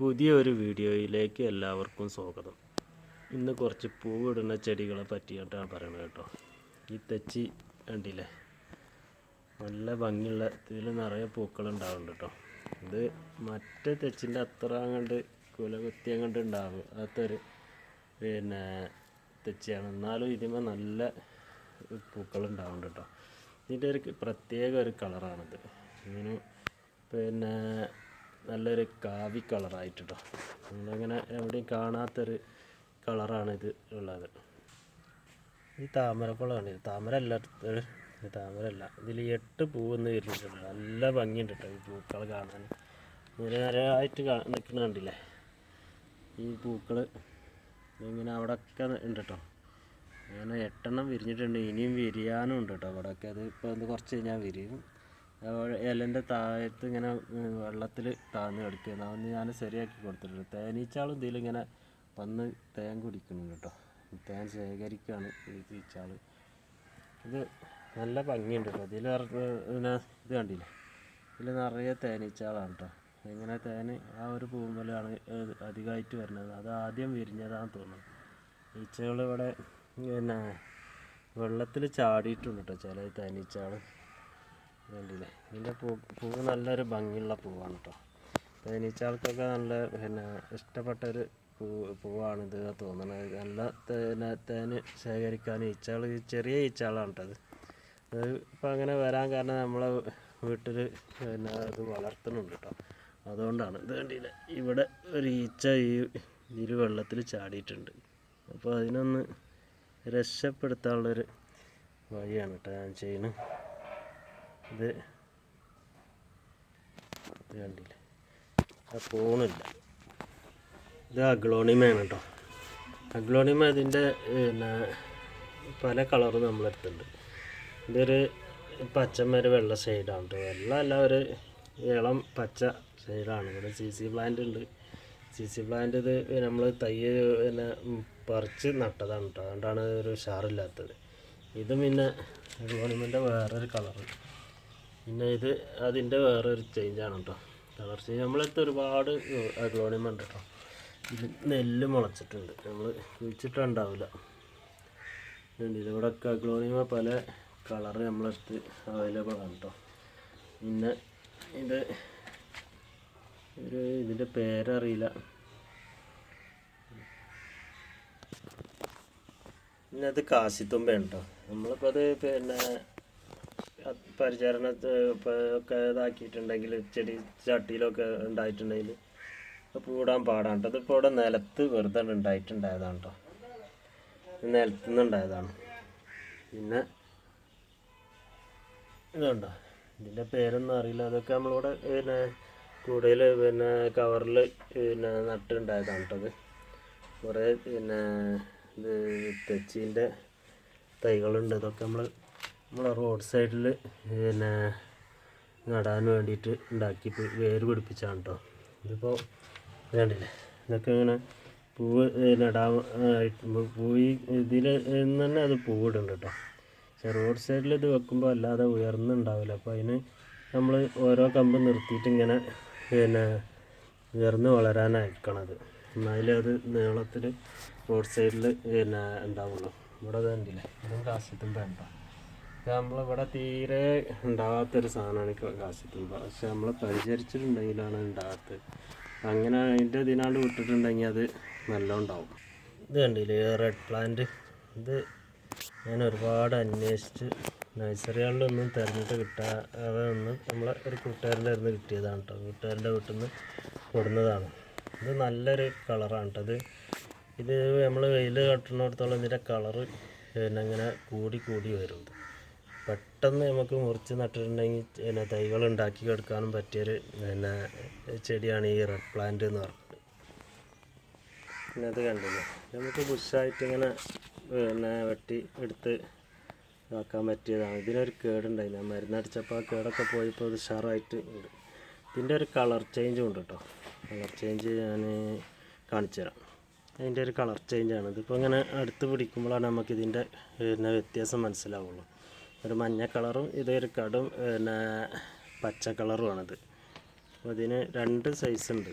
പുതിയൊരു വീഡിയോയിലേക്ക് എല്ലാവർക്കും സ്വാഗതം. ഇന്ന് കുറച്ച് പൂവിടുന്ന ചെടികളെ പറ്റിയിട്ടാണ് പറയുന്നത് കേട്ടോ. ഈ തെച്ചി കണ്ടില്ലേ? നല്ല ഭംഗിയുള്ള ഇതിൽ നിറയെ പൂക്കൾ ഉണ്ടാവുന്നുണ്ട് കേട്ടോ. ഇത് മറ്റേ തെച്ചിന്റെ അത്ര അങ്ങോട്ട് കുലകുത്തി അങ്ങോട്ട് ഉണ്ടാവും അതൊരു പിന്നെ തെച്ചിയാണ്. എന്നാലും ഇതിന്മേൽ നല്ല പൂക്കൾ ഉണ്ടാവുന്നുണ്ട് കേട്ടോ. ഇതിന്റെ ഒരു പ്രത്യേക ഒരു കളറാണിത്. ഇങ്ങനെ പിന്നെ നല്ലൊരു കാവി കളറായിട്ട് നമ്മളങ്ങനെ എവിടെയും കാണാത്തൊരു കളറാണ് ഇത് ഉള്ളത്. ഈ താമരപ്പഴമാണ് ഇത് താമര അല്ല താമരല്ല ഇതിൽ എട്ട് പൂവെന്ന് വരുന്നുണ്ട് നല്ല ഭംഗിയുണ്ട് കേട്ടോ ഈ പൂക്കൾ കാണാൻ. നിര നിരയായിട്ട് കാ നിൽക്കുന്ന കണ്ടില്ലേ? ഈ പൂക്കൾ ഇങ്ങനെ അവിടെയൊക്കെ ഉണ്ട് കേട്ടോ അങ്ങനെ എട്ടെണ്ണം വിരിഞ്ഞിട്ടുണ്ട്. ഇനിയും വിരിയാനും ഉണ്ട് കേട്ടോ അവിടെയൊക്കെ അത് ഇപ്പോൾ കുറച്ച് കഴിഞ്ഞാൽ വിരിയും. ഇലന്റെ താഴത്ത് ഇങ്ങനെ വെള്ളത്തിൽ താഴ്ന്ന് കിടക്കുകയാണ്. അതൊന്ന് ഞാൻ ശരിയാക്കി കൊടുത്തിട്ടുണ്ട്. തേനീച്ചാളും ഇതിലിങ്ങനെ വന്ന് തേൻ കുടിക്കുന്നുണ്ട് കേട്ടോ. തേൻ ശേഖരിക്കുകയാണ് ഈ ഈച്ചാൾ ഇത് നല്ല ഭംഗിയുണ്ട് കേട്ടോ. ഇതിൽ പിന്നെ ഇത് കണ്ടില്ലേ? ഇതിൽ നിറയെ തേനീച്ചാളാണ് കേട്ടോ. ഇങ്ങനെ തേൻ ആ ഒരു പൂമ്പലാണ് അധികമായിട്ട് വരുന്നത്. അത് ആദ്യം വിരിഞ്ഞതാണെന്ന് തോന്നുന്നു. ഈച്ചകൾ ഇവിടെ പിന്നെ വെള്ളത്തിൽ ചാടിയിട്ടുണ്ട് കേട്ടോ ചില തേനീച്ചാൾ കണ്ടില്ലേ ഇതിന്റെ പൂ പൂവ് നല്ലൊരു ഭംഗിയുള്ള പൂവാണ് കേട്ടോ തേനീച്ചാൾക്കൊക്കെ നല്ല പിന്നെ ഇഷ്ടപ്പെട്ടൊരു പൂ പൂവാണിത് തോന്നുന്നത് നല്ല തേന തേന് ശേഖരിക്കാൻ ഈച്ചകൾ ചെറിയ ഈച്ചകളാണ് കേട്ടോ അത്. അത് ഇപ്പം അങ്ങനെ വരാൻ കാരണം നമ്മളെ വീട്ടിൽ പിന്നെ അത് വളർത്തുന്നുണ്ട് കേട്ടോ അതുകൊണ്ടാണ്. ഇത് വേണ്ടിയില്ല ഇവിടെ ഒരു ഈച്ച ഈ ഇരു വെള്ളത്തിൽ ചാടിയിട്ടുണ്ട്. അപ്പോൾ അതിനൊന്ന് രക്ഷപ്പെടുത്താനുള്ളൊരു വഴിയാണ് കേട്ടോ ഞാൻ ചെയ്യുന്നത്. ഇത് കണ്ടില്ല? അത് പോണില്ല. ഇത് അഗ്ലോണിമയാണ് കേട്ടോ അഗ്ലോണിമ ഇതിന്റെ പിന്നെ പല കളറും നമ്മളെടുത്തുണ്ട് ഇതൊരു പച്ചമര വെള്ള സൈഡാണ് കേട്ടോ വെള്ള അല്ല ഒരു ഇളം പച്ച സൈഡാണ്. ഇവിടെ സി സി പ്ലാന്റ് ഉണ്ട്. സി സി പ്ലാന്റ് ഇത് നമ്മൾ തയ്യ് പിന്നെ പറിച്ച് നട്ടതാണ് കേട്ടോ അതുകൊണ്ടാണ് ഒരു ഉഷാറില്ലാത്തത്. ഇത് പിന്നെ അഗ്ലോണിമന്റെ വേറൊരു കളറ്. പിന്നെ ഇത് അതിന്റെ വേറൊരു ചേഞ്ചാണ് കേട്ടോ കളർ ചേഞ്ച് നമ്മളടുത്ത് ഒരുപാട് അഗ്ലോണിയം ഉണ്ട് കേട്ടോ ഇത് നെല്ല് മുളച്ചിട്ടുണ്ട്. നമ്മൾ കുഴിച്ചിട്ടുണ്ടാവില്ല. ഇതിലൂടെ അഗ്ലോണിയമ പല കളറ് നമ്മളടുത്ത് അവൈലബിൾ ആണ് കേട്ടോ പിന്നെ ഇത് ഒരു ഇതിന്റെ പേരറിയില്ല. പിന്നെ അത് കാശിത്തുമ്പയാണ് കേട്ടോ നമ്മളിപ്പോൾ അത് പിന്നെ പരിചരണ ഒക്കെ ഇതാക്കിയിട്ടുണ്ടെങ്കിൽ ചെടി ചട്ടിയിലൊക്കെ ഉണ്ടായിട്ടുണ്ടെങ്കിൽ പൂടാൻ പാടാണ് കേട്ടോ. ഇതിപ്പോൾ ഇവിടെ നിലത്ത് വെറുതെ ഉണ്ടായിട്ടുണ്ടായതാണ് കേട്ടോ നിലത്തു നിന്നുണ്ടായതാണ് പിന്നെ ഇതുണ്ടോ? ഇതിന്റെ പേരൊന്നും അറിയില്ല. അതൊക്കെ നമ്മളിവിടെ പിന്നെ കൂടുതൽ പിന്നെ കവറിൽ പിന്നെ നട്ടുണ്ടായതാണ് കേട്ടോ അത് കുറേ പിന്നെ ഇത് തെച്ചീന്റെ തൈകളുണ്ട്. ഇതൊക്കെ നമ്മൾ നമ്മളെ റോഡ് സൈഡിൽ പിന്നെ നടാൻ വേണ്ടിയിട്ട് ഉണ്ടാക്കി വേര് പിടിപ്പിച്ചാണ് കേട്ടോ ഇതിപ്പോൾ വേണ്ടില്ലേ ഇതൊക്കെ ഇങ്ങനെ പൂവ് നടാൻ പൂവി ഇതിൽ നിന്ന് തന്നെ അത് പൂവിടുന്നുണ്ട് കേട്ടോ പക്ഷേ റോഡ് സൈഡിൽ ഇത് വെക്കുമ്പോൾ അല്ലാതെ ഉയർന്നുണ്ടാവില്ല. അപ്പോൾ അതിന് നമ്മൾ ഓരോ കമ്പ് നിർത്തിയിട്ട് ഇങ്ങനെ പിന്നെ ഉയർന്ന് വളരാൻ അയക്കണത് എന്നാലേ അത് നീളത്തിൽ റോഡ് സൈഡിൽ പിന്നെ ഉണ്ടാവുള്ളൂ ഇവിടെ കണ്ടില്ലേ? ഇതും കാശത്തും വേണ്ട നമ്മളിവിടെ തീരെ ഉണ്ടാകാത്തൊരു സാധനമാണ് കാശിത്തുമ്പ പക്ഷെ നമ്മൾ പരിചരിച്ചിട്ടുണ്ടെങ്കിലാണ് ഉണ്ടാകാത്തത് അങ്ങനെ അതിന്റെ ഇതിനാണ്ട് വിട്ടിട്ടുണ്ടെങ്കിൽ അത് നല്ല ഉണ്ടാവും ഇത് കണ്ടില്ലേ റെഡ് പ്ലാന്റ് ഇത് ഞാൻ ഒരുപാട് അന്വേഷിച്ച് നഴ്സറികളിലൊന്നും തിരഞ്ഞിട്ട് കിട്ടാതെ ഒന്ന് നമ്മളെ ഒരു കൂട്ടുകാരന്റെ അടുത്ത് കിട്ടിയതാണ് കേട്ടോ കൂട്ടുകാരന്റെ വീട്ടിൽ നിന്ന് കൊടുന്നതാണ്. ഇത് നല്ലൊരു കളറാണ് കേട്ടോ ഇത് ഇത് നമ്മൾ വെയിൽ കട്ടുന്നിടത്തോളം ഇതിന്റെ കളറ് പിന്നെ അങ്ങനെ കൂടി കൂടി വരും പെട്ടെന്ന് നമുക്ക് മുറിച്ച് നട്ടിട്ടുണ്ടെങ്കിൽ പിന്നെ തൈകൾ ഉണ്ടാക്കി കൊടുക്കാനും പറ്റിയൊരു പിന്നെ ചെടിയാണ് ഈ റെഡ് പ്ലാന്റ് എന്ന് പറയുന്നത് പിന്നെ അത് കണ്ടില്ലേ? നമുക്ക് ബുഷായിട്ട് ഇങ്ങനെ പിന്നെ വെട്ടി എടുത്ത് ഇതാക്കാൻ പറ്റിയതാണ്. ഇതിനൊരു കേടുണ്ടായി ഞാൻ മരുന്നടിച്ചപ്പോൾ ആ കേടൊക്കെ പോയപ്പോൾ ഇത് ഉഷാറായിട്ട് ഉണ്ട്. ഇതിന്റെ ഒരു കളർ ചേഞ്ചും ഉണ്ട് കേട്ടോ കളർ ചേഞ്ച് ഞാൻ കാണിച്ചു തരാം. അതിന്റെ ഒരു കളർ ചേഞ്ചാണ് ഇതിപ്പോൾ ഇങ്ങനെ അടുത്ത് പിടിക്കുമ്പോഴാണ് നമുക്കിതിന്റെ പിന്നെ വ്യത്യാസം മനസ്സിലാവുള്ളൂ. ഒരു മഞ്ഞ കളറും ഇതൊരു കടും പിന്നെ പച്ച കളറുമാണിത്. അപ്പോൾ ഇതിന് രണ്ട് സൈസ് ഉണ്ട്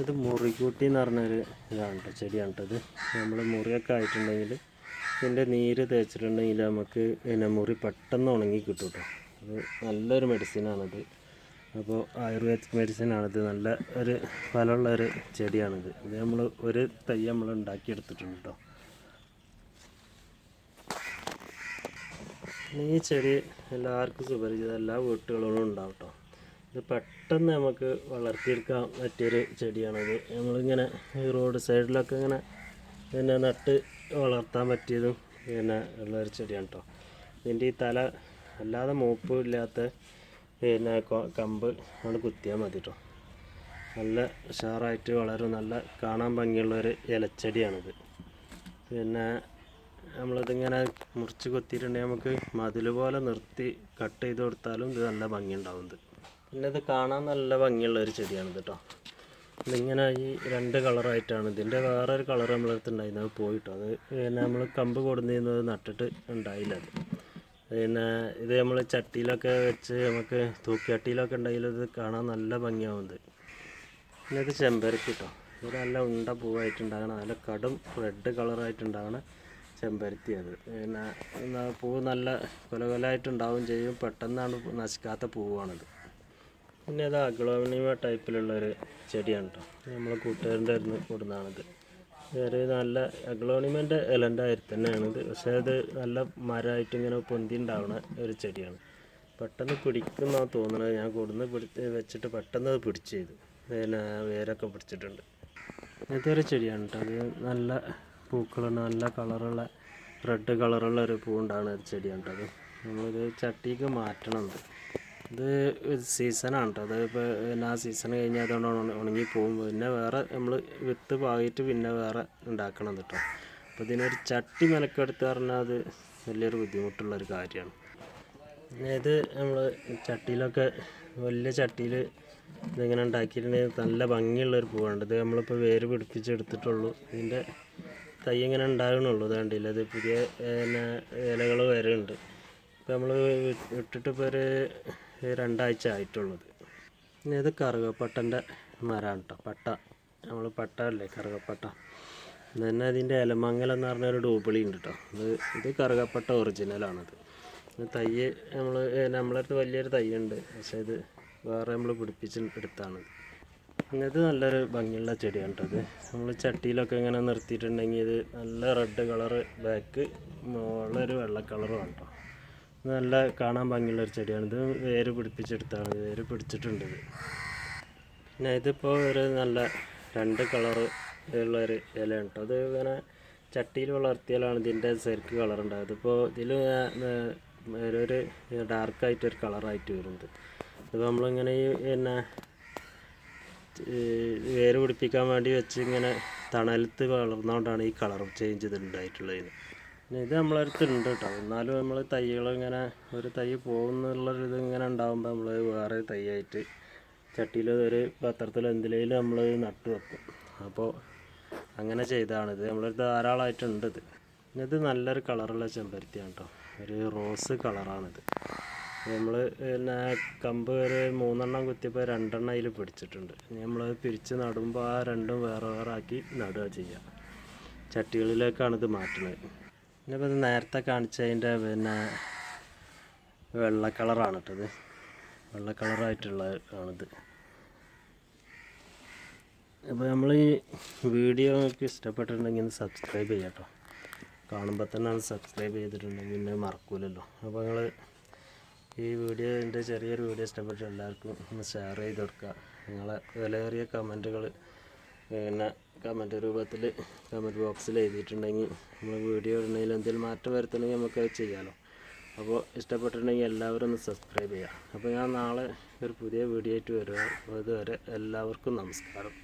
ഇത് മുറികൂട്ടി എന്ന് പറഞ്ഞൊരു ഇതാണ് കേട്ടോ ചെടിയാണ് കേട്ടോ ഇത്. നമ്മൾ മുറിയൊക്കെ ആയിട്ടുണ്ടെങ്കിൽ ഇതിന്റെ നീര് തേച്ചിട്ടുണ്ടെങ്കിൽ നമുക്ക് പിന്നെ മുറി പെട്ടെന്ന് ഉണങ്ങി കിട്ടും കേട്ടോ അത് നല്ലൊരു മെഡിസിനാണിത്. അപ്പോൾ ആയുർവേദിക് മെഡിസിനാണിത്. നല്ല ഒരു ഫലമുള്ള ഒരു ചെടിയാണിത്. ഇത് നമ്മൾ ഒരു തൈ നമ്മൾ ഉണ്ടാക്കിയെടുത്തിട്ടുണ്ട് കേട്ടോ ഈ ചെടി എല്ലാവർക്കും സുപരിചിതം. എല്ലാ വീട്ടുകളോടും ഉണ്ടാവും കേട്ടോ ഇത് പെട്ടെന്ന് നമുക്ക് വളർത്തിയെടുക്കാൻ പറ്റിയൊരു ചെടിയാണത്. നമ്മളിങ്ങനെ റോഡ് സൈഡിലൊക്കെ ഇങ്ങനെ പിന്നെ നട്ട് വളർത്താൻ പറ്റിയതും പിന്നെ ഉള്ളൊരു ചെടിയാണ് കേട്ടോ ഇതിന്റെ ഈ തല അല്ലാതെ മൂപ്പ് ഇല്ലാത്ത പിന്നെ കമ്പ് അവിടെ കുത്തിയാൽ മതി കേട്ടോ നല്ല ഉഷാറായിട്ട് വളരും. നല്ല കാണാൻ ഭംഗിയുള്ളൊരു ഇലച്ചെടിയാണിത്. പിന്നെ നമ്മളിതിങ്ങനെ മുറിച്ച് കൊത്തിയിട്ടുണ്ടെങ്കിൽ നമുക്ക് മതിൽ പോലെ നിർത്തി കട്ട് ചെയ്ത് കൊടുത്താലും ഇത് നല്ല ഭംഗിയുണ്ടാവുന്നത് പിന്നെ ഇത് കാണാൻ നല്ല ഭംഗിയുള്ള ഒരു ചെടിയാണിത് കേട്ടോ ഇതിങ്ങനെ ഈ രണ്ട് കളറായിട്ടാണ്. ഇതിന്റെ വേറൊരു കളർ നമ്മളടുത്ത് ഉണ്ടായിരുന്നു. അത് പോയിട്ടോ. അത് പിന്നെ നമ്മൾ കമ്പ് കൊടുന്നിരുന്നത് നട്ടിട്ട് ഉണ്ടായില്ല അത്. പിന്നെ ഇത് നമ്മൾ ചട്ടിയിലൊക്കെ വെച്ച് നമുക്ക് തൂക്കിയട്ടിയിലൊക്കെ ഉണ്ടെങ്കിൽ ഇത് കാണാൻ നല്ല ഭംഗിയാവുന്നത് പിന്നെ ഇത് ചെമ്പരത്തി കേട്ടോ ഇത് നല്ല ഉണ്ട പൂവായിട്ടുണ്ടാകണം. നല്ല കടും റെഡ് കളറായിട്ടുണ്ടാകണ. ചെമ്പരത്തി അത് പിന്നെ പൂവ് നല്ല കൊലകൊലായിട്ടുണ്ടാവുകയും ചെയ്യും. പെട്ടെന്നാണ് നശിക്കാത്ത പൂവാണത്. പിന്നെ ഇത് അഗ്ലോണിമ ടൈപ്പിലുള്ളൊരു ചെടിയാണ് കേട്ടോ നമ്മളെ കൂട്ടുകാരന്റെ അടുത്ത് കൊടുന്നതാണിത് വേറെ നല്ല അഗ്ലോണിമന്റെ ഇലന്റെ അരി തന്നെയാണിത്. പക്ഷേ അത് നല്ല മരമായിട്ട് ഇങ്ങനെ പൊന്തി ഉണ്ടാവുന്ന ഒരു ചെടിയാണ്. പെട്ടെന്ന് പിടിക്കുന്ന തോന്നുന്നത് ഞാൻ കൊടുന്ന് പിടിച്ച് വെച്ചിട്ട് പെട്ടെന്ന് അത് പിടിച്ച് ചെയ്തു. പിന്നെ വേരൊക്കെ പിടിച്ചിട്ടുണ്ട്. ഇതൊരു ചെടിയാണ് കേട്ടോ അത് നല്ല പൂക്കളുണ്ട് നല്ല കളറുള്ള റെഡ് കളറുള്ള ഒരു പൂവുണ്ടാണ് ഒരു ചെടിയാണ് കേട്ടോ അത്. നമ്മളിത് ചട്ടിക്ക് മാറ്റണം ഇത്. സീസണാണ് അത് ഇപ്പോൾ പിന്നെ ആ സീസൺ കഴിഞ്ഞാൽ അതുകൊണ്ട് ഉണ- ഉണങ്ങി പോകും പിന്നെ വേറെ നമ്മൾ വിത്ത് പാകിയിട്ട് പിന്നെ വേറെ ഉണ്ടാക്കണം കേട്ടോ അപ്പോൾ ഇതിനൊരു ചട്ടി മെനക്കെടുത്ത് പറഞ്ഞാൽ അത് വലിയൊരു ബുദ്ധിമുട്ടുള്ളൊരു കാര്യമാണ്. ഇത് നമ്മൾ ചട്ടിയിലൊക്കെ വലിയ ചട്ടിയിൽ ഇതിങ്ങനെ ഉണ്ടാക്കിയിട്ടുണ്ടെങ്കിൽ നല്ല ഭംഗിയുള്ളൊരു പൂവാണ് ഇത് നമ്മളിപ്പോൾ വേര് പിടിപ്പിച്ചെടുത്തിട്ടുള്ളൂ. ഇതിന്റെ തൈ ഇങ്ങനെ ഉണ്ടാകണുള്ളൂ. കണ്ടില്ല? ഇത് പുതിയ ഇലകൾ വരുന്നുണ്ട് ഇപ്പോൾ നമ്മൾ ഇട്ടിട്ട് ഇപ്പോൾ ഒരു രണ്ടാഴ്ച ആയിട്ടുള്ളത്. ഇത് കറുകപ്പട്ടന്റെ മരമാണ് കേട്ടോ പട്ട. നമ്മൾ പട്ട അല്ലേ? കറുകപ്പട്ട. തന്നെ അതിന്റെ ഇലമങ്ങൽ എന്ന് പറഞ്ഞ ഒരു ഡൂബിളി ഉണ്ട് കേട്ടോ ഇത് ഇത് കറുകപ്പട്ട ഒറിജിനലാണത് തൈ നമ്മൾ നമ്മളടുത്ത് വലിയൊരു തൈ ഉണ്ട്. പക്ഷേ ഇത് വേറെ നമ്മൾ പിടിപ്പിച്ച് എടുത്താണ്. ഇത് നല്ലൊരു ഭംഗിയുള്ള ചെടിയാണ് കേട്ടോ ഇത്. നമ്മൾ ചട്ടിയിലൊക്കെ ഇങ്ങനെ നിർത്തിയിട്ടുണ്ടെങ്കിൽ ഇത് നല്ല റെഡ് കളറ് ബാക്ക് മുകളിലൊരു വെള്ള കളറുമാണ് കേട്ടോ. നല്ല കാണാൻ ഭംഗിയുള്ള ഒരു ചെടിയാണ്. ഇത് വേര് പിടിപ്പിച്ചെടുത്താണ്. വേര് പിടിച്ചിട്ടുണ്ട് ഇത്. പിന്നെ ഇതിപ്പോൾ ഒരു നല്ല രണ്ട് കളറ് ഉള്ളൊരു ഇലയാണ് കേട്ടോ. അത് ഇങ്ങനെ ചട്ടിയിൽ വളർത്തിയാലാണ് ഇതിന്റെ ശരിക്ക് കളർ ഉണ്ടാകും ഇതിപ്പോൾ ഇതിൽ ഒരു ഡാർക്കായിട്ടൊരു കളറായിട്ട് വരുന്നത്. അപ്പോൾ നമ്മളിങ്ങനെ ഈ പിന്നെ വേര് പിടിപ്പിക്കാൻ വേണ്ടി വെച്ച് ഇങ്ങനെ തണലത്ത് വളർന്നുകൊണ്ടാണ് ഈ കളർ ചേഞ്ച് ഇത് ഉണ്ടായിട്ടുള്ളത് പിന്നെ ഇത് നമ്മളടുത്ത് ഉണ്ട് കേട്ടോ എന്നാലും നമ്മൾ തൈകൾ ഇങ്ങനെ ഒരു തൈ പോകുന്നുള്ളൊരു ഇത് ഇങ്ങനെ ഉണ്ടാകുമ്പോൾ നമ്മൾ വേറെ തൈയായിട്ട് ചട്ടിയിൽ ഒരു പത്രത്തിൽ എന്തിലേലും നമ്മൾ നട്ടു വെക്കും. അപ്പോൾ അങ്ങനെ ചെയ്തതാണിത് നമ്മളടുത്ത് ധാരാളമായിട്ടുണ്ട് ഇത്. ഇത് നല്ലൊരു കളറുള്ള ചെമ്പരത്തിയാണ് കേട്ടോ ഒരു റോസ് കളറാണിത്. നമ്മൾ പിന്നെ കമ്പ് ഒരു മൂന്നെണ്ണം കുത്തിയപ്പോൾ രണ്ടെണ്ണം അതിൽ പിടിച്ചിട്ടുണ്ട്. നമ്മൾ പിരിച്ച് നടുമ്പോൾ ആ രണ്ടും വേറെ വേറെ ആക്കി നടുക ചെയ്യുക ചട്ടികളിലേക്കാണ് ഇത് മാറ്റുന്നത് പിന്നെ ഇപ്പോൾ ഇത് നേരത്തെ കാണിച്ചതിന്റെ പിന്നെ വെള്ള കളറാണ് കേട്ടത് വെള്ള കളറായിട്ടുള്ള ആണിത്. അപ്പോൾ നമ്മൾ ഈ വീഡിയോ നിങ്ങൾക്ക് ഇഷ്ടപ്പെട്ടിട്ടുണ്ടെങ്കിൽ ഒന്ന് സബ്സ്ക്രൈബ് ചെയ്യാം കേട്ടോ കാണുമ്പോൾ തന്നെ സബ്സ്ക്രൈബ് ചെയ്തിട്ടുണ്ടെങ്കിൽ പിന്നെ മറക്കൂലല്ലോ. അപ്പോൾ നിങ്ങൾ ഈ വീഡിയോ എന്റെ ചെറിയൊരു വീഡിയോ ഇഷ്ടപ്പെട്ട എല്ലാവർക്കും ഒന്ന് ഷെയർ ചെയ്ത് കൊടുക്കുക. നിങ്ങളെ വിലയേറിയ കമന്റുകൾ പിന്നെ കമന്റ് രൂപത്തിൽ കമന്റ് ബോക്സിൽ എഴുതിയിട്ടുണ്ടെങ്കിൽ നമ്മൾ വീഡിയോ ഇടുന്നതിൽ എന്തെങ്കിലും മാറ്റം വരുത്തണമെങ്കിൽ നമുക്കത് ചെയ്യാമല്ലോ അപ്പോൾ ഇഷ്ടപ്പെട്ടിട്ടുണ്ടെങ്കിൽ എല്ലാവരും ഒന്ന് സബ്സ്ക്രൈബ് ചെയ്യുക. അപ്പോൾ ഞാൻ നാളെ ഒരു പുതിയ വീഡിയോ ആയിട്ട് വരുക അതുവരെ എല്ലാവർക്കും നമസ്കാരം.